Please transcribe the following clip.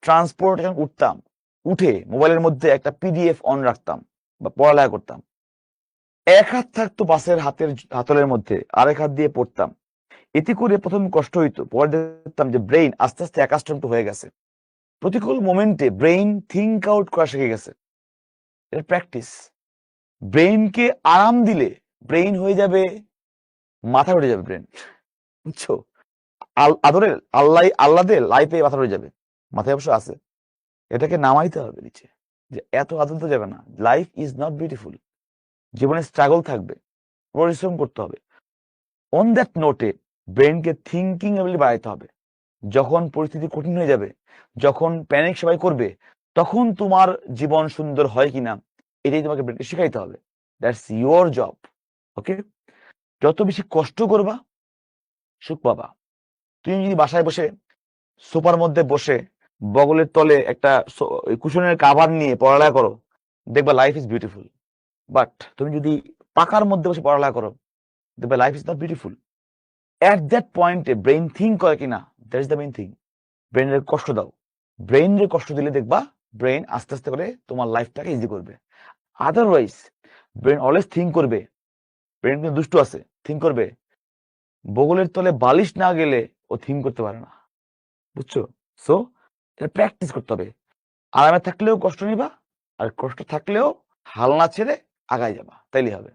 Transportation উঠতাম, উঠে মোবাইলের মধ্যে একটা পিডিএফ অন রাখতাম বা পড়ালেখা করতাম। এক হাত থাকতো বাসের হাতের হাতলের মধ্যে, আরেক হাত দিয়ে পড়তাম। এতে করে প্রথম কষ্ট হইতো, পরে দেখতাম যে ব্রেইন আস্তে আস্তে একাস্টম হয়ে গেছে। প্রতিকূল মোমেন্টে ব্রেইন থিঙ্ক আউট করা শিখে গেছে। এটা প্র্যাকটিস ব্রেইনকে আরাম দিলে ব্রেইন হয়ে যাবে, মাথা উঠে যাবে ব্রেন বুঝছ? আল- আদরের আল্লাহ আল্লাদের লাইফে মাথা উঠে যাবে। মাথায় অবশ্য আছে। এটাকে নামাইতে হবে নিচে। যে এত আদর যাবে না। লাইফ ইজ নট বিউটিফুল জীবনে স্ট্রাগল থাকবে। পরিশ্রম করতে হবে। অন দ্যাট নোটে ব্রেনকে থিঙ্কিং বাড়াইতে হবে। যখন পরিস্থিতি কঠিন হয়ে যাবে, যখন প্যানিক সবাই করবে, তখন তোমার জীবন সুন্দর হয় কিনা, এটাই তোমাকে ব্রেনকে শেখাইতে হবে। দ্যাটস ইয়োর জব ওকে যত বেশি কষ্ট করবা, সুখ পাবা। তুমি যদি বাসায় বসে, সোফার মধ্যে বসে বগলের তলে একটা কুশনের কাভার নিয়ে পড়ালেখা করো, দেখবা লাইফ ইজ বিউটিফুল বাট তুমি যদি পাকার মধ্যে বসে পড়ালেখা করো, দেখবে life is not beautiful at that পয়েন্টে ব্রেন থিঙ্ক করে কিনা that is the main thing ব্রেনের কষ্ট দাও। ব্রেনের কষ্ট দিলে দেখবা ব্রেন আস্তে আস্তে করে তোমার লাইফটাকে ইজি করবে। আদারওয়াইজ ব্রেন অলওয়েজ থিঙ্ক করবে। ব্রেন কিন্তু দুষ্ট আছে থিঙ্ক করবে। বগলের তলে বালিশ না গেলে ও থিঙ্ক করতে পারে না। বুঝছ? সো এটা প্র্যাকটিস করতে হবে। আরামে থাকলেও কষ্ট নিবা, আর কষ্ট থাকলেও হাল না ছেড়ে আগায় যাবা তাইলে হবে।